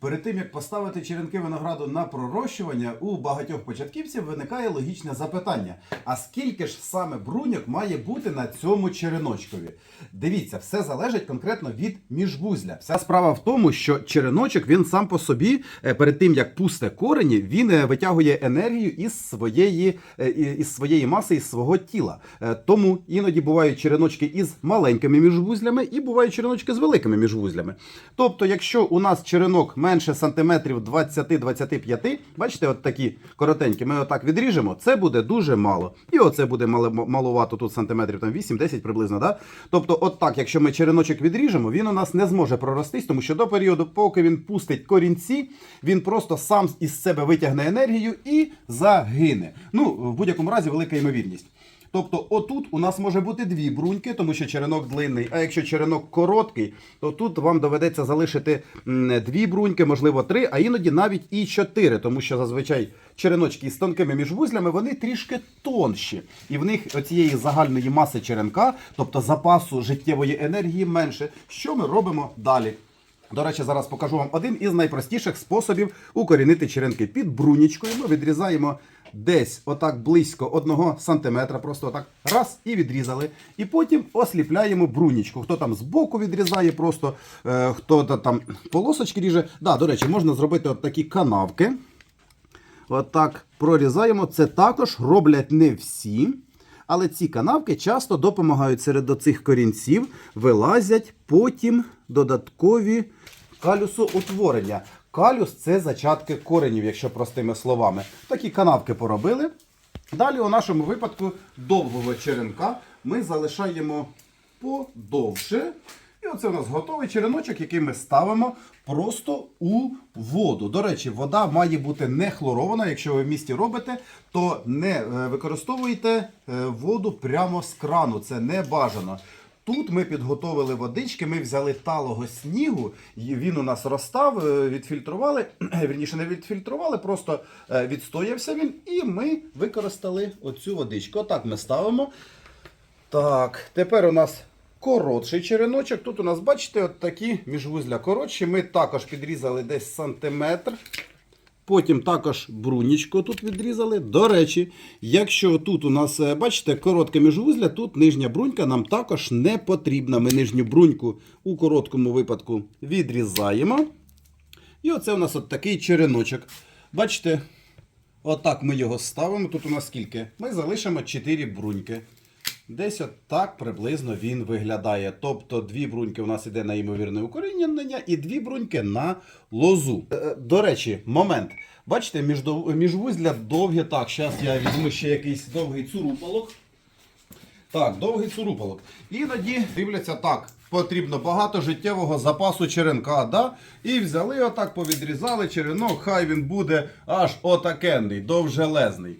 Перед тим як поставити черенки винограду на пророщування, у багатьох початківців виникає логічне запитання: а скільки ж саме бруньок має бути на цьому череночкові? Дивіться, все залежить конкретно від міжвузля. Вся справа в тому, що череночок він сам по собі, е, перед тим як пусте корені, він е, витягує енергію із своєї, е, із своєї маси, із свого тіла. Тому іноді бувають череночки із маленькими міжвузлями і бувають череночки з великими міжвузлями. Тобто, якщо у нас черенок менше сантиметрів 20-25, бачите, от такі коротенькі, ми отак відріжемо, це буде дуже мало. І оце буде мало, маловато тут сантиметрів там 8-10 приблизно. Да? Тобто, от так, якщо ми череночок відріжемо, він у нас не зможе проростись, тому що до періоду, поки він пустить корінці, він просто сам із себе витягне енергію і загине. Ну, в будь-якому разі, велика ймовірність. Тобто, отут у нас може бути дві бруньки, тому що черенок длинний. А якщо черенок короткий, то тут вам доведеться залишити дві бруньки, можливо, три, а іноді навіть і чотири, тому що зазвичай череночки з тонкими міжвузлями вони трішки тонші. І в них оцієї загальної маси черенка, тобто запасу життєвої енергії менше. Що ми робимо далі? До речі, зараз покажу вам один із найпростіших способів укорінити черенки. Під брунічкою ми відрізаємо десь отак близько 1 сантиметра, просто отак раз і відрізали. І потім осліпляємо брунічку. Хто там збоку відрізає, просто е, хто там полосочки ріже. Да, до речі, можна зробити от такі канавки. Отак прорізаємо. Це також роблять не всі. Але ці канавки часто допомагають серед оцих корінців, вилазять потім додаткові калюсоутворення. Калюс це зачатки коренів, якщо простими словами. Такі канавки поробили. Далі, у нашому випадку, довгого черенка ми залишаємо подовше. І оце у нас готовий череночок, який ми ставимо просто у воду. До речі, вода має бути не хлорована. Якщо ви в місті робите, то не е, використовуйте е, воду прямо з крану. Це не бажано. Тут ми підготовили водички, ми взяли талого снігу, він у нас розстав, е, відфільтрували, вірніше не відфільтрували, просто е, відстоявся він, і ми використали оцю водичку. Отак ми ставимо. Так, тепер у нас коротший череночок. Тут у нас, бачите, от такі міжвузля коротші. Ми також підрізали десь сантиметр. Потім також брунічко тут відрізали. До речі, якщо тут у нас, е, бачите, коротке міжвузля, тут нижня брунька нам також не потрібна. Ми нижню бруньку у короткому випадку відрізаємо. І оце у нас от такий череночок. Бачите, отак ми його ставимо. Тут у нас скільки? Ми залишимо 4 бруньки. Десь от так приблизно він виглядає. Тобто дві бруньки у нас іде на ймовірне укорінення і дві бруньки на лозу. Е, До речі, момент. Бачите, міждо- міжвузля довгі. Так, зараз я візьму ще якийсь довгий цурупалок. Так, довгий цурупалок. Іноді дивляться так. Потрібно багато життєвого запасу черенка, да? І взяли отак, повідрізали черенок, хай він буде аж отакенний, довжелезний.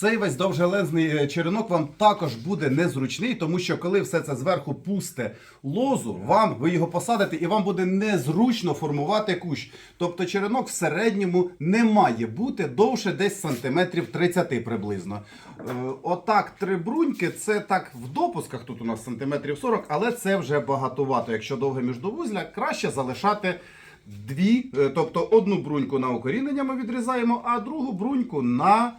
Цей весь довжелезний е, черенок вам також буде незручний, тому що коли все це зверху пусте лозу, вам ви його посадите і вам буде незручно формувати кущ. Тобто черенок в середньому не має бути довше десь сантиметрів 30 приблизно. Е, Отак, три бруньки, це так в допусках тут у нас сантиметрів 40, але це вже багатовато. Якщо довге міждовузля, краще залишати. Дві, е, тобто одну бруньку на укорінення ми відрізаємо, а другу бруньку на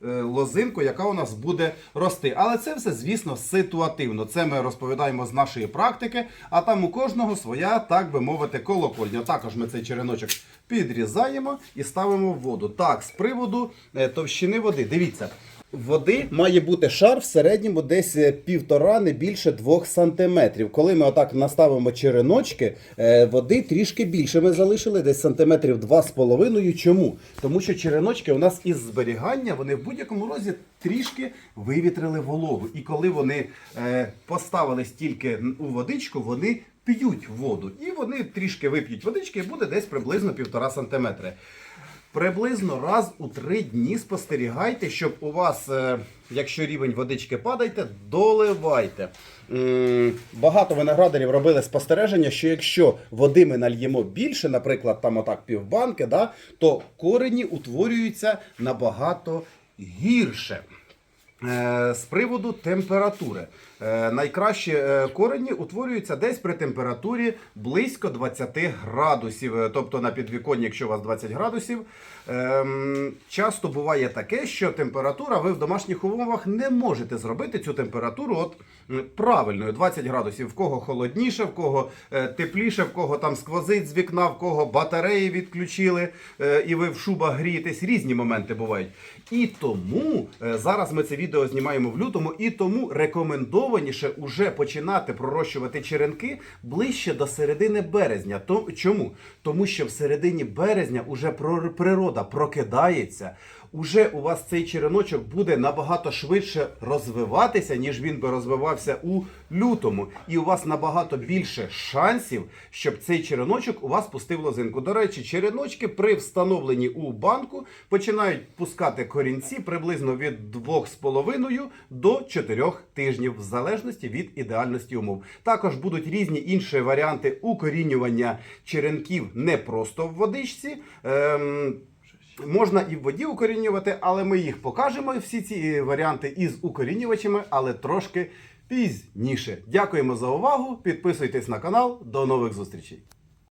лозинку, яка у нас буде рости. Але це все, звісно, ситуативно. Це ми розповідаємо з нашої практики, а там у кожного своя, так би мовити, колокольня. Також ми цей череночок підрізаємо і ставимо в воду. Так, з приводу е, товщини води. Дивіться. Води має бути шар в середньому десь е, півтора, не більше двох сантиметрів. Коли ми отак наставимо череночки, е, води трішки більше ми залишили, десь сантиметрів два з половиною. Чому? Тому що череночки у нас із зберігання вони в будь-якому розі трішки вивітрили вологу. І коли вони е, поставились тільки у водичку, вони п'ють воду. І вони трішки вип'ють водички, і буде десь приблизно півтора сантиметри. Приблизно раз у три дні спостерігайте, щоб у вас, е, якщо рівень водички падаєте, доливайте. Багато виноградарів робили спостереження, що якщо води ми нальємо більше, наприклад, там отак півбанки, да, то корені утворюються набагато гірше. Е, З приводу температури. Е, найкращі е, корені утворюються десь при температурі близько 20 градусів. Тобто на підвіконні, якщо у вас 20 градусів. Ем, часто буває таке, що температура, ви в домашніх умовах не можете зробити цю температуру от правильною. 20 градусів. В кого холодніше, в кого тепліше, в кого там сквозить з вікна, в кого батареї відключили, і ви в шубах грієтесь. Різні моменти бувають. І тому зараз ми це відео знімаємо в лютому, і тому рекомендованіше уже починати пророщувати черенки ближче до середини березня. То, чому? Тому що в середині березня уже природа прокидається. Уже у вас цей череночок буде набагато швидше розвиватися, ніж він би розвивався у лютому. І у вас набагато більше шансів, щоб цей череночок у вас пустив лозинку. До речі, череночки при встановленні у банку починають пускати корінці приблизно від 2,5 до 4 тижнів, в залежності від ідеальності умов. Також будуть різні інші варіанти укорінювання черенків не просто в водичці. Ем, Можна і в воді укорінювати, але ми їх покажемо всі ці варіанти із укорінювачами, але трошки пізніше. Дякуємо за увагу. Підписуйтесь на канал. До нових зустрічей.